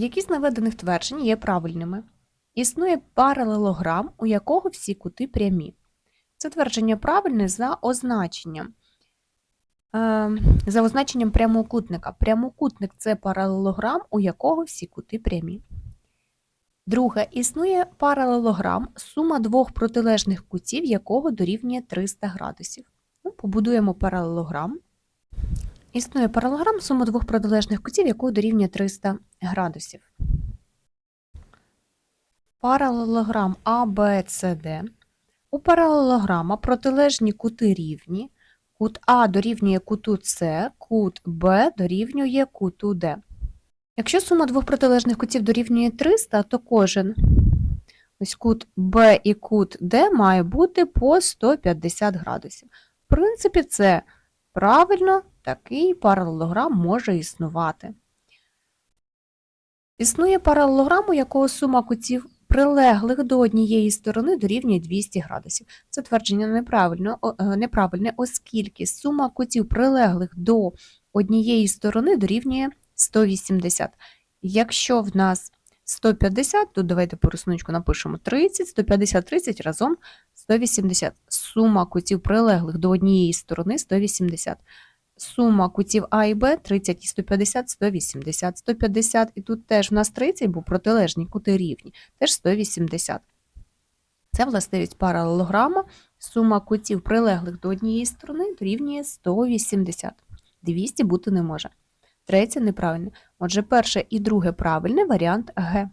Які з наведених тверджень є правильними? Існує паралелограм, у якого всі кути прямі. Це твердження правильне за означенням. Е, за означенням прямокутника. Прямокутник це паралелограм, у якого всі кути прямі. Друге, існує паралелограм, сума двох протилежних кутів якого дорівнює 300 градусів. Ну, побудуємо паралелограм. Існує паралелограм, сума двох протилежних кутів якого дорівнює 300 градусів. Паралелограм ABCD. У паралелограма протилежні кути рівні. Кут А дорівнює куту С, кут Б дорівнює куту Д. Якщо сума двох протилежних кутів дорівнює 300, то кожен ось кут Б і кут Д має бути по 150 градусів. В принципі, це правильно, такий паралелограм може існувати. Існує паралелограм, у якого сума кутів прилеглих до однієї сторони дорівнює 200 градусів. Це твердження неправильне, е, неправильне, оскільки сума кутів прилеглих до однієї сторони дорівнює 180. Якщо в нас 150, то давайте по рисунку напишемо 30, 150, 30 разом 180. Сума кутів прилеглих до однієї сторони 180. Сума кутів А і Б 30 і 150, 180. 150 і тут теж в нас 30, бо протилежні кути рівні, теж 180. Це властивість паралелограма. Сума кутів прилеглих до однієї сторони дорівнює 180. 200 бути не може. Третє неправильне. Отже, перше і друге правильне варіант Г.